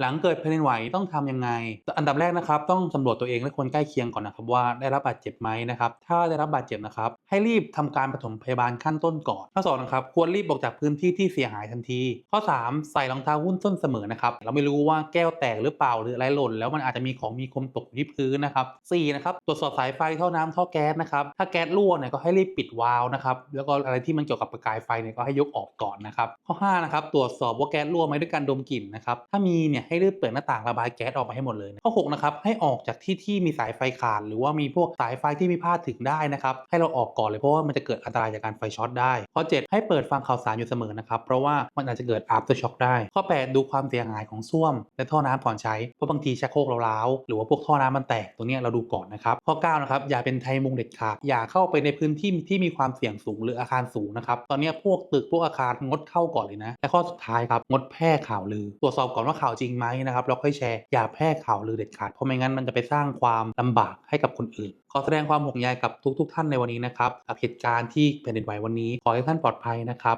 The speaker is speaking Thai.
หลังเกิดแผ่นดินไหวต้องทำยังไง อันดับแรกนะครับ ต้องสำรวจตัวเองและคนใกล้เคียงก่อนนะครับว่าได้รับบาดเจ็บไหมนะครับ ถ้าได้รับบาดเจ็บนะครับ ให้รีบทำการปฐมพยาบาลขั้นต้นก่อน ข้อสองนะครับ ควรรีบออกจากพื้นที่ที่เสียหายทันที ข้อ 3 ใส่รองเท้าหุ้นส้นเสมอนะครับ เราไม่รู้ว่าแก้วแตกหรือเปล่าหรืออะไรหล่น แล้วมันอาจจะมีของมีคมตกที่พื้นนะครับสี่นะครับ ตรวจสอบสายไฟท่อน้ำท่อแก๊สนะครับ ถ้าแก๊สรั่วเนี่ยก็ให้รีบปิดวาล์วนะครับ แล้วก็อะไรที่มันเกี่ยวกับประกายไฟเนี่ยก็ให้ยกออกก่อนนะครับ ข้อห้านะครับ ตรวจสอบว่าแก๊สรั่วไหมด้วยการดมกลิ่นนะครับ ถ้ามีเนี่ยให้รีบเปิดหน้าต่างระบายแก๊สออกไปให้หมดเลย ข้อหกนะครับให้ออกจากที่ที่มีสายไฟขาด หรือว่ามีพวกสายไฟที่มีพาดถึงได้นะครับให้เราออกก่อนเลยเพราะว่ามันจะเกิดอันตรายจากการไฟช็อตได้ ข้อ 7 ให้เปิดฟังข่าวสารอยู่เสมอนะครับเพราะว่ามันอาจจะเกิด after shock ได้ ข้อ 8 ดูความเสียหายของส้วม และท่อน้ำก่อนใช้เพราะบางทีชักโครกเราล้าวหรือว่าพวกท่อน้ำมันแตกตรงนี้เราดูก่อนนะครับข้อ9นะครับอย่าเป็นไทยมุงเด็ดขาดอย่าเข้าไปในพื้นที่ที่มีความเสี่ยงสูงหรืออาคารสูงนะครับตอนนี้พวกตึกพวกอาคารงดเข้าก่อนเลยนะและข้อสุดท้ายครับงดแพร่ข่าวลือ ตรวจสอบก่อนว่าข่าวจริงไหมนะครับแล้วค่อยแชร์อย่าแพร่ข่าวลือเด็ดขาดเพราะไม่งั้นมันจะไปสร้างความลำบากให้กับคนอื่น ขอแสดงความห่วงใยกับทุก ๆ ท่านในวันนี้นะครับกับเหตุการณ์ที่แผ่นดินไหววันนี้ขอให้ท่านปลอดภัยนะครับ